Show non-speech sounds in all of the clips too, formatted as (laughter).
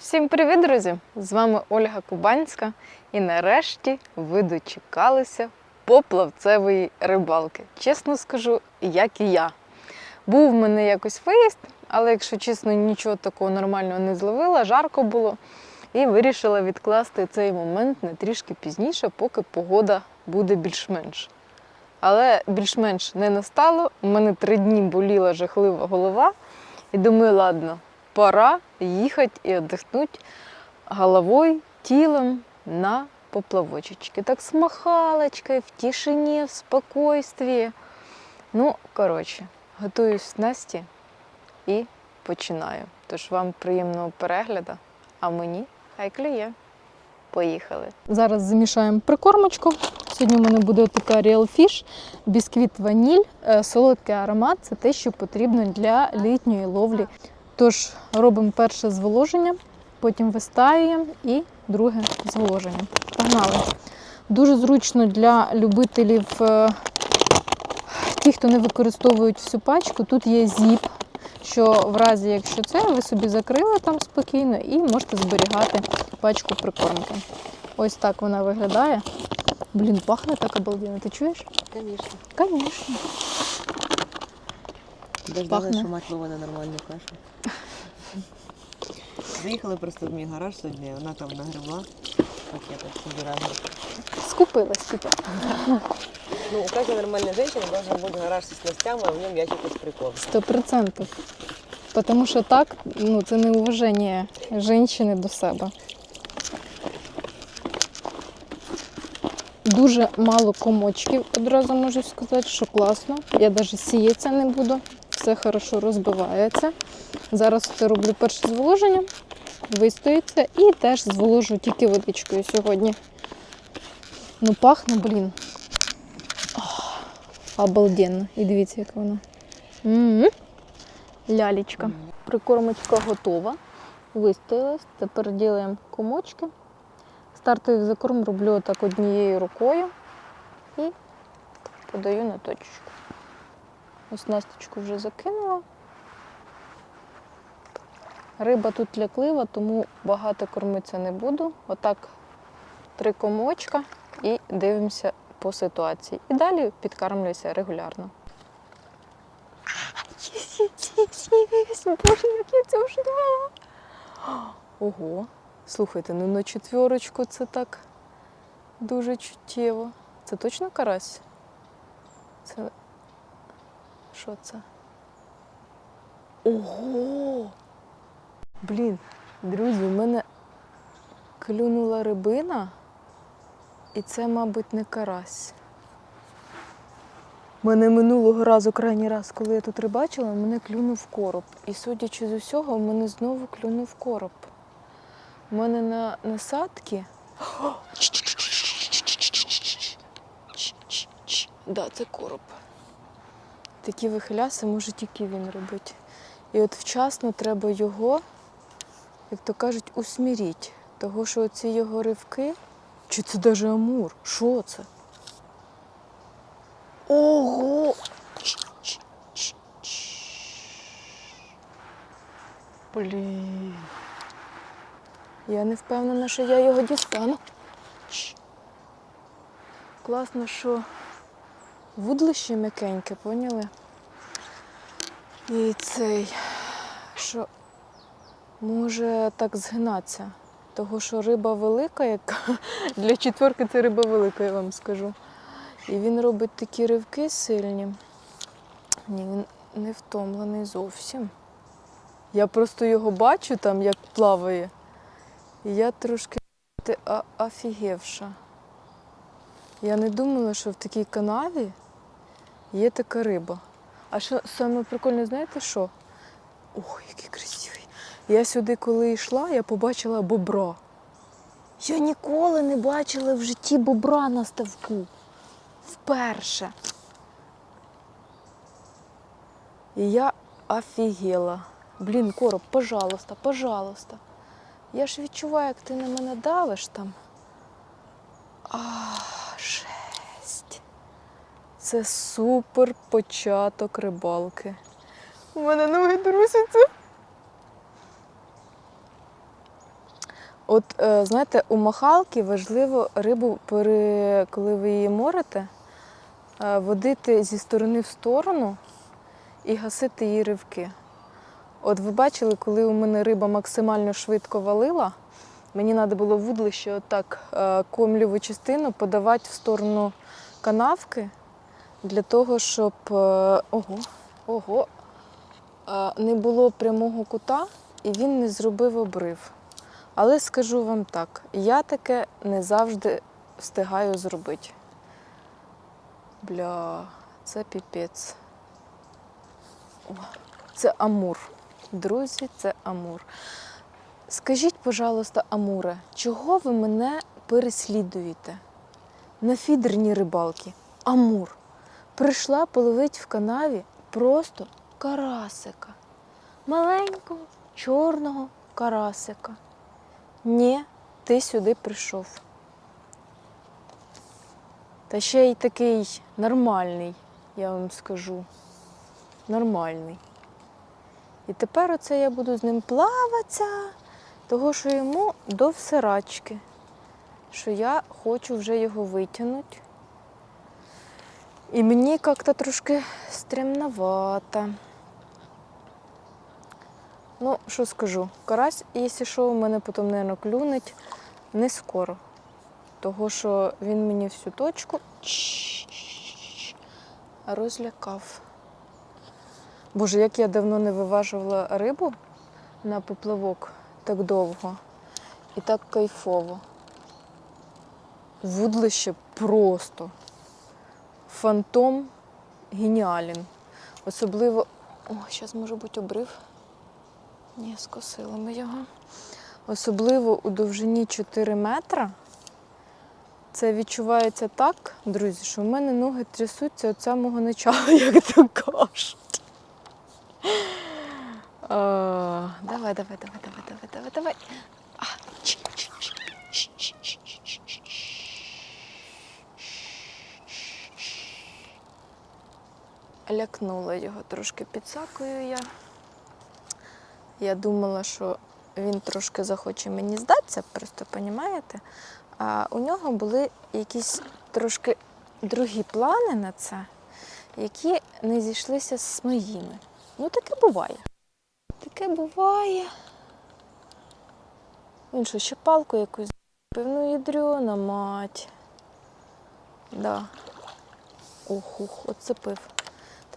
Всім привіт, друзі! З вами Ольга Кубанська. І нарешті ви дочекалися поплавцевої рибалки. Чесно скажу, як і я. Був в мене якось виїзд, але якщо чесно, нічого такого нормального не зловила, жарко було. І вирішила відкласти цей момент на трішки пізніше, поки погода буде більш-менш. Але більш-менш не настало. У мене три дні боліла жахлива голова. І думаю, ладно, пора їхати і віддихнути головою, тілом на поплавочечки. Так з махалочкою, в тишині, в спокойстві. Ну, коротше, готуюсь Насті і починаю. Тож вам приємного перегляду, а мені хай клює. Поїхали. Зараз замішаємо прикормочку. Сьогодні в мене буде така Real Fish, бісквіт ваніль, е, солодкий аромат це те, що потрібно для літньої ловлі. Тож робимо перше зволоження, потім вистаюємо і друге зволоження. Погнали. Дуже зручно для любителів, е, тих, хто не використовують всю пачку. Тут є зіп, що в разі, якщо це, ви собі закрили там спокійно і можете зберігати пачку прикормки. Ось так вона виглядає. Блін, пахне так обалденно. Ти чуєш? Конечно. Звісно. Дождалась, що мать Вова на нормальну кашу. (laughs) Заїхали просто в мій гараж сьогодні, вона там нагребла пакетов собирає. Скупилась типу. Ну, у каждой нормальной женщины должен быть гараж со снастями, а в ньому ящик із приколом. Сто процентів. Тому що так, ну, це не уваження жінки до себе. Дуже мало комочків, одразу можу сказати, що класно. Я навіть сіятися не буду, все хорошо розбивається. Зараз це роблю перше зволоження, вистоїться і теж зволожу тільки водичкою сьогодні. Ну, пахне, блін. Обалденно. І дивіться, як воно. М-м. Лялечка. Прикормочка готова. Вистоялась. Тепер робимо комочки. Стартовий закорм роблю отак однією рукою і подаю на точечку. Ось насточку вже закинула. Риба тут ляклива, тому багато кормитися не буду. Отак три комочка і дивимося по ситуації. І далі підкармлююся регулярно. Боже, як я цього ждала. Ого. Слухайте, ну на четверочку це так дуже чуттєво. Це точно карась? Це. Що це? Ого! Блін, друзі, у мене клюнула рибина, і це, мабуть, не карась. Мене минулого разу, крайній раз, коли я тут рибачила, мене клюнув короб. І судячи з усього, в мене знову клюнув короб. У мене на насадки. (gasps) Да, це короб. Такі вихиляси може тільки він робити. І от вчасно треба його, як то кажуть, усміріть. Того, що оці його ривки. Чи це навіть амур? Що це? Ого! Блін. Я не впевнена, що я його дістану. Класно, що вудлище м'якеньке, поняли? І цей, що може так згинатися. Того, що риба велика, яка (laughs) для четверки це риба велика, я вам скажу. І він робить такі ривки сильні. Ні, він не втомлений зовсім. Я просто його бачу там, як плаває. І я трошки офігевша. Я не думала, що в такій канаві є така риба. А що саме прикольне, знаєте що? Ох, який красивий. Я сюди, коли йшла, я побачила бобра. Я ніколи не бачила в житті бобра на ставку. Вперше. І я офігела. Блін, короб, пожалуйста, пожалуйста. Я ж відчуваю, як ти на мене давиш там. А, жесть. Це супер початок рибалки. У мене ноги трусяться. От е, знаєте, у махалки важливо рибу, пере... коли ви її морите, е, водити зі сторони в сторону і гасити її ривки. От ви бачили, коли у мене риба максимально швидко валила, мені треба було вудлище отак е, комліву частину подавати в сторону канавки для того, щоб е, ого, ого, е, не було прямого кута і він не зробив обрив. Але скажу вам так, я таке не завжди встигаю зробити. Бля, це піпець. О, це Амур. Друзі, це Амур. Скажіть, пожалуйста, Амуре, чого ви мене переслідуєте? На фідерній рибалки. Амур. Прийшла половить в канаві просто карасика. Маленького чорного карасика. Ні, ти сюди прийшов. Та ще й такий нормальний, я вам скажу. Нормальний. І тепер оце я буду з ним плаватися, того що йому до всирачки, що я хочу вже його витягнути. І мені як-то трошки стремновато. Ну, що скажу, карась, якщо що, у мене потім, мабуть, клюнеть не скоро. Того, що він мені всю точку розлякав. Боже, як я давно не виважувала рибу на поплавок так довго і так кайфово. Вудлище просто. Фантом геніален. Особливо. О, зараз може бути обрив. Ні, скосили ми його. Особливо у довжині 4 метра. Це відчувається так, друзі, що в мене ноги трясуться від самого начала, (laughs) як то кажуть. Давай, давай, давай, давай, давай, давай, давай. Лякнула його трошки підсакою я. Я думала, що він трошки захоче мені здатися, просто понімаєте? А у нього були якісь трошки другі плани на це, які не зійшлися з моїми. Ну, таке буває. Таке буває. Він що, ще палку якусь зробив? Ну, ядрена мать. Да. Ох, ух, оцепив.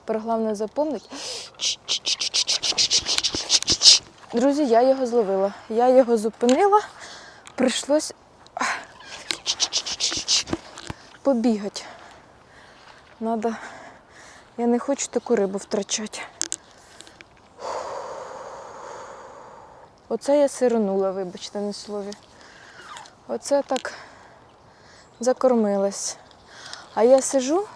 Тепер головне запомнити. Друзі, я його зловила. Я його зупинила. Прийшлось побігати. Надо. Я не хочу таку рибу втрачати. Оце я сиронула, вибачте, на слові. Оце так закормилась. А я сижу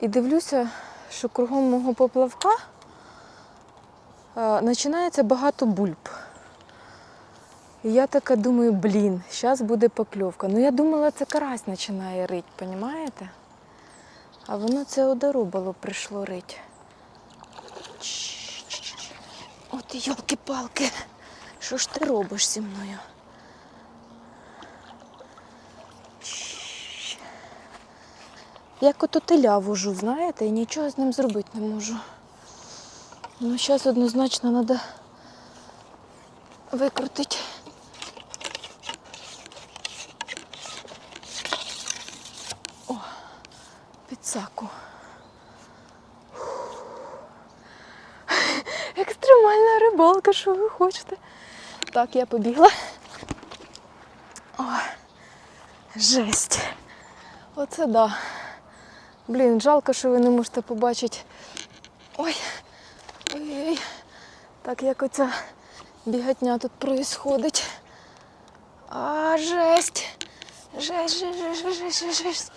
і дивлюся, що кругом мого поплавка е, починається багато бульб. І я така думаю, блін, зараз буде покльовка. Ну я думала, це карась починає рить, понімаєте? А воно це одоробало прийшло рить. От йолки-палки, що ж ти робиш зі мною? Як ото теля вожу, знаєте, і нічого з ним зробити не можу. Ну, зараз однозначно треба викрутити. О, підсаку. Екстремальна рибалка, що ви хочете? Так, я побігла. О, жесть. Оце да. Блін, жалко, що ви не можете побачити. Ой. Ой-ой. Так як оця бігатня тут происходить. А, жесть. Жесть, жесть, жесть, жесть, жесть.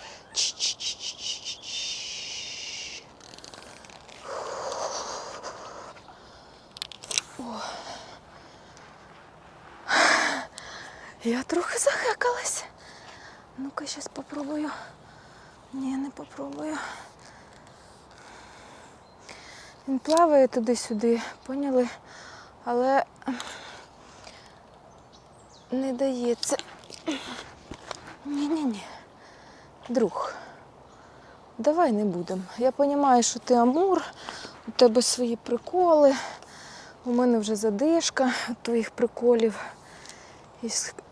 Я трохи захекалась. Ну-ка, зараз попробую. Ні, не попробую. Він плаває туди-сюди, поняли? Але не дається. Ні-ні-ні. Друг, давай не будемо. Я розумію, що ти амур, у тебе свої приколи. У мене вже задишка від твоїх приколів. І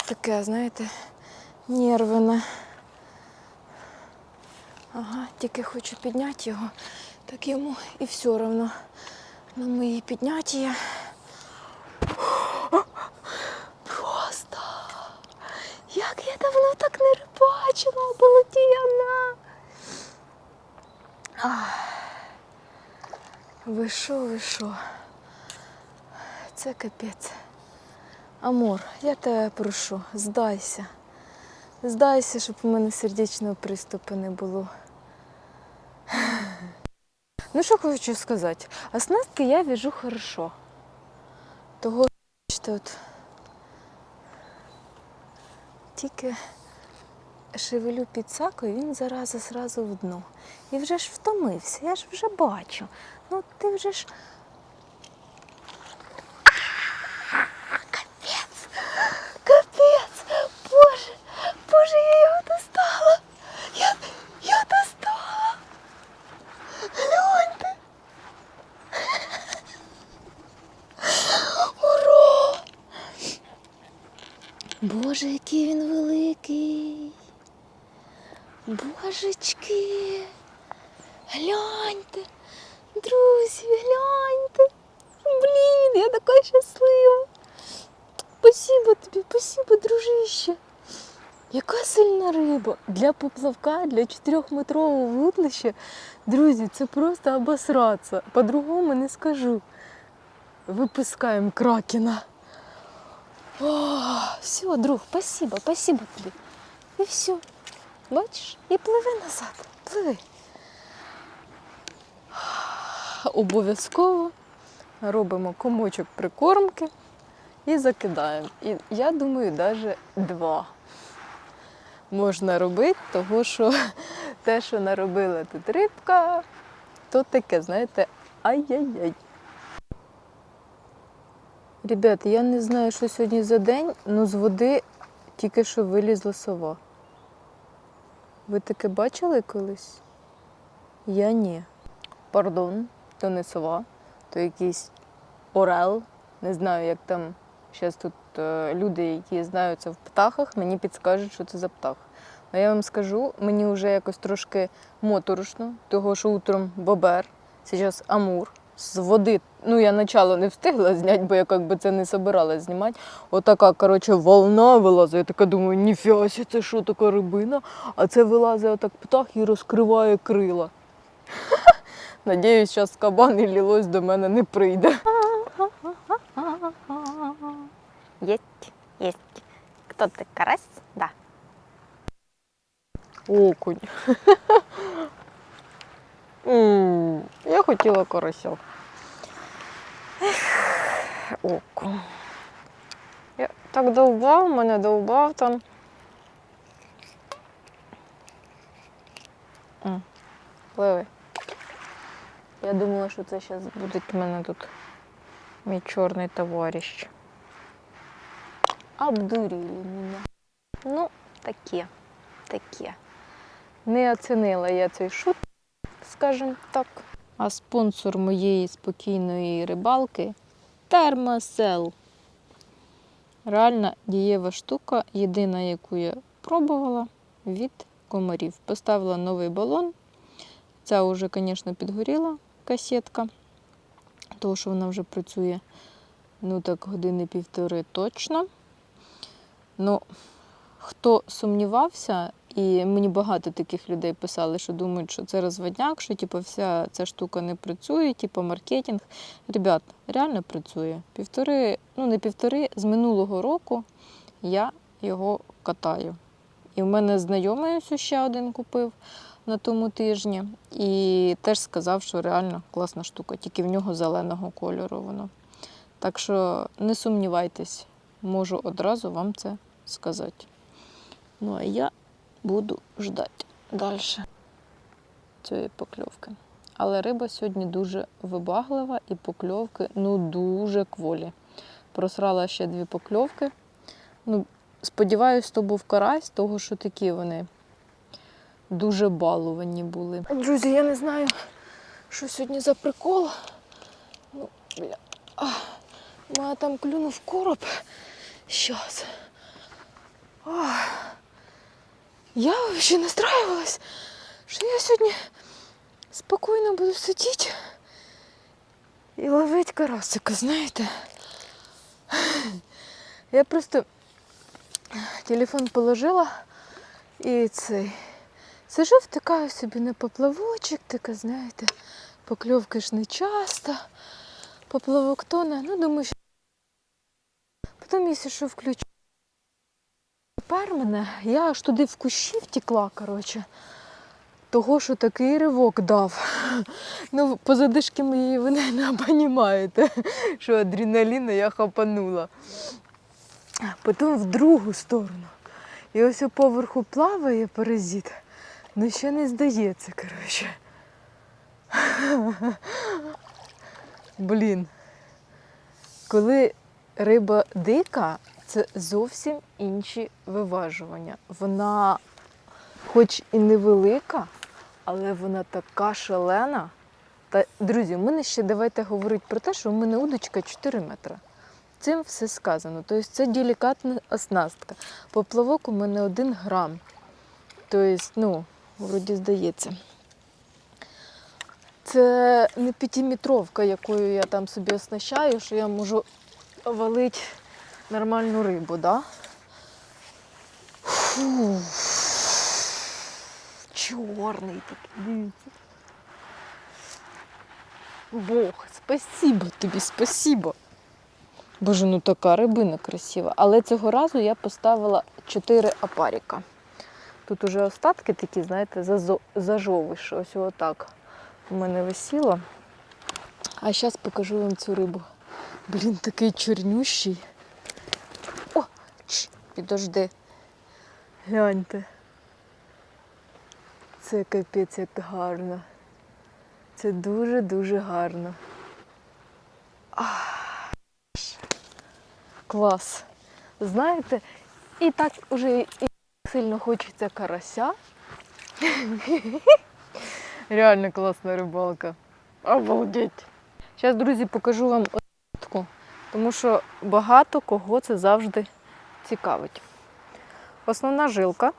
таке, знаєте, нервине. Ага, тільки хочу підняти його, так йому і все одно на мої підняття. Просто як я давно так не рибачила, Болотіяна. Ах. Ви що, ви що? Це капець. Амор, я тебе прошу, здайся. Здайся, щоб у мене сердечного приступу не було. Ну, що хочу сказати. Оснастки я вяжу хорошо. Того, що от тільки шевелю під підсакою, він зараза зразу в дно. І вже ж втомився, я ж вже бачу. Ну ти вже ж. Божечки! Гляньте! Друзі, гляньте! Блін, я така щаслива! Спасибо тобі, спасибо, дружище! Яка сильна риба для поплавка, для 4-метрового вудлища. Друзі, це просто обосратися. По-другому не скажу. Випускаємо кракена. О, все, друг, спасибо, спасибо тобі. І все. Бачиш? І пливи назад. Пливи. Обов'язково робимо комочок прикормки і закидаємо. І я думаю, навіть два можна робити, тому що (laughs) те, що наробила тут рибка, то таке, знаєте, ай-яй-яй. Ребята, я не знаю, що сьогодні за день, але з води тільки що вилізла сова. Ви таке бачили колись? Я ні. Пардон, то не сова, то якийсь орел. Не знаю, як там зараз тут е, люди, які знаються в птахах, мені підскажуть, що це за птах. А я вам скажу, мені вже якось трошки моторошно, того що утром бобер, зараз амур. З води, ну я начало не встигла зняти, бо я як би це не собиралась знімати. Отака, коротше, волна вилазить. Я така думаю, ніфіга, це що така рибина? А це вилазить отак птах і розкриває крила. (laughs) Надіюсь, зараз кабан і лілось до мене не прийде. (laughs) Есть, есть. Кто ты, карась? Да. Окунь. (laughs) М, Я хотіла карася. Окунь. Я так довбав, мене довбав там. Пливи. Я думала, що це зараз буде в мене тут мій чорний товариш. Обдурили мене. Ну, таке, таке. Не оцінила я цей шут, скажімо так. А спонсор моєї спокійної рибалки термосел. Реально дієва штука, єдина, яку я пробувала від комарів. Поставила новий балон. Ця вже, звісно, підгоріла касетка, тому що вона вже працює ну так години півтори точно. Ну, хто сумнівався, і мені багато таких людей писали, що думають, що це розводняк, що типу, вся ця штука не працює, типу маркетинг. Ребят, реально працює. Півтори, ну не півтори, з минулого року я його катаю. І в мене знайомий ось ще один купив на тому тижні. І теж сказав, що реально класна штука, тільки в нього зеленого кольору воно. Так що не сумнівайтесь, можу одразу вам це сказати. Ну а я буду ждати далі цієї покльовки. Але риба сьогодні дуже вибаглива і покльовки ну дуже кволі. Просрала ще дві покльовки. Ну, сподіваюсь, то був карась, того, що такі вони дуже баловані були. Друзі, я не знаю, що сьогодні за прикол. Ну, бля. А, мене там клюнув короб. Щас. Ах. Я взагалі настраювалась, що я сьогодні спокійно буду сидіти і ловити карасика, знаєте. Я просто телефон положила і цей. Сижу, втикаю собі на поплавочок, така, знаєте, покльовки не часто. Поплавок тоне, ну думаю, що потім, якщо що включу. Тепер мене, я аж туди в кущі втекла, коротше. Того, що такий ривок дав. (laughs) Ну, по задишки моєї ви не розумієте, (laughs) що адреналіну я хапанула. Потім в другу сторону. І ось у поверху плаває паразит, ну ще не здається, коротше. (laughs) Блін. Коли риба дика, це зовсім інші виважування. Вона, хоч і невелика, але вона така шалена. Та, друзі, мене ще давайте говорити про те, що у мене удочка 4 метри. Цим все сказано. Тобто це делікатна оснастка. Поплавок у мене 1 грам. Тобто, ну, вроді здається. Це не п'ятиметровка, якою я там собі оснащаю, що я можу валити нормальну рибу, да? Фу. Чорний такий, дивіться. Бог, спасибо тобі, спасибо. Боже, ну така рибина красива. Але цього разу я поставила 4 апаріка. Тут уже остатки такі, знаєте, зажовиш. Ось отак у мене висіло. А зараз покажу вам цю рибу. Блін, такий чорнющий. Підожди. Гляньте. Це капець як гарно. Це дуже-дуже гарно. Ах, Клас. Знаєте, і так уже і сильно хочеться карася. (laughs) Реально класна рибалка. Обалдеть. Зараз, друзі, покажу вам отку, тому що багато кого це завжди цікавить. Основна жилка,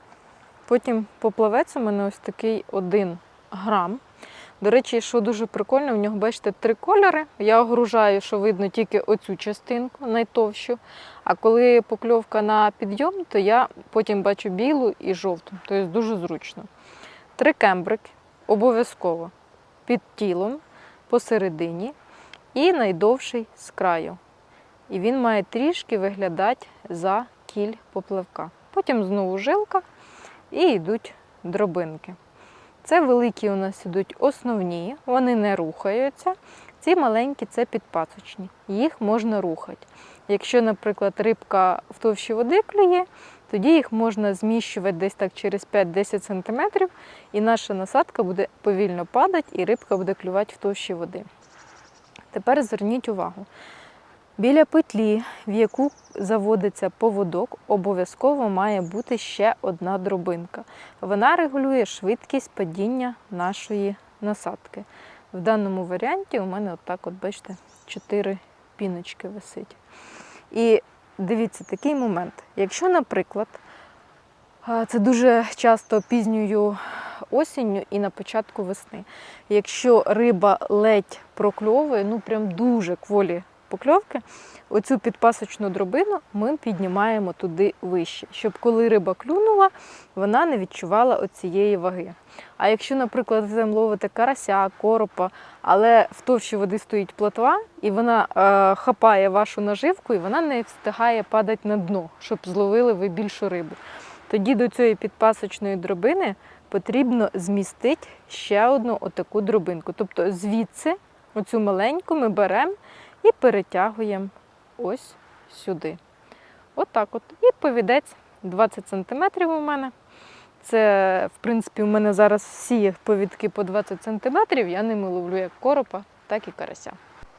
потім поплавець у мене ось такий один грам. До речі, що дуже прикольно, в нього, бачите, три кольори. Я огружаю, що видно тільки оцю частинку, найтовщу. А коли покльовка на підйом, то я потім бачу білу і жовту. Тобто дуже зручно. Три кембрики обов'язково під тілом, посередині і найдовший з краю. І він має трішки виглядати за кіль попливка. Потім знову жилка і йдуть дробинки. Це великі у нас ідуть основні, вони не рухаються. Ці маленькі це підпасочні, їх можна рухати. Якщо, наприклад, рибка в товщі води клює, тоді їх можна зміщувати десь так через 5-10 см, і наша насадка буде повільно падати, і рибка буде клювати в товщі води. Тепер зверніть увагу. Біля петлі, в яку заводиться поводок, обов'язково має бути ще одна дробинка. Вона регулює швидкість падіння нашої насадки. В даному варіанті у мене отак, от, бачите, 4 піночки висить. І дивіться, такий момент. Якщо, наприклад, це дуже часто пізньою осінню і на початку весни. Якщо риба ледь прокльовує, ну прям дуже кволі покльовки, оцю підпасочну дробину ми піднімаємо туди вище, щоб коли риба клюнула, вона не відчувала оцієї ваги. А якщо, наприклад, ви ловите карася, коропа, але в товщі води стоїть плотва, і вона е, хапає вашу наживку, і вона не встигає падати на дно, щоб зловили ви більшу рибу. Тоді до цієї підпасочної дробини потрібно змістити ще одну отаку дробинку. Тобто звідси оцю маленьку ми беремо і перетягуємо ось сюди. Отак от. І повідець 20 см у мене. Це, в принципі, у мене зараз всі повідки по 20 см. Я ними ловлю як коропа, так і карася.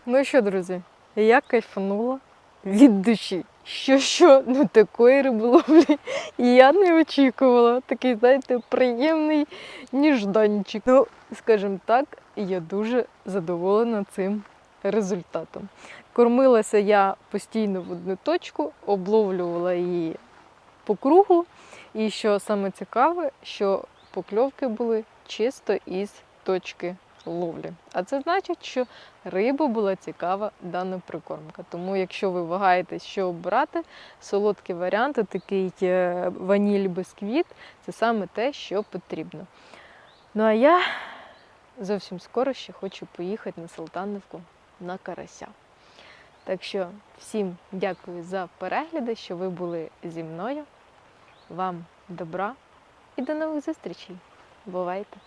Ну що, друзі, я кайфанула від душі. що що, ну такої риболовлі (laughs) я не очікувала. Такий, знаєте, приємний ніжданчик. Ну, скажімо так, я дуже задоволена цим результатом. Кормилася я постійно в одну точку, обловлювала її по кругу. І що саме цікаве, що покльовки були чисто із точки ловлі. А це значить, що риба була цікава дана прикормка. Тому, якщо ви вагаєтесь, що обрати, солодкі варіанти, такий е, ваніль бісквіт, це саме те, що потрібно. Ну а я зовсім скоро ще хочу поїхати на Салтанівку на карася. Так що всім дякую за перегляди, що ви були зі мною. Вам добра і до нових зустрічей. Бувайте!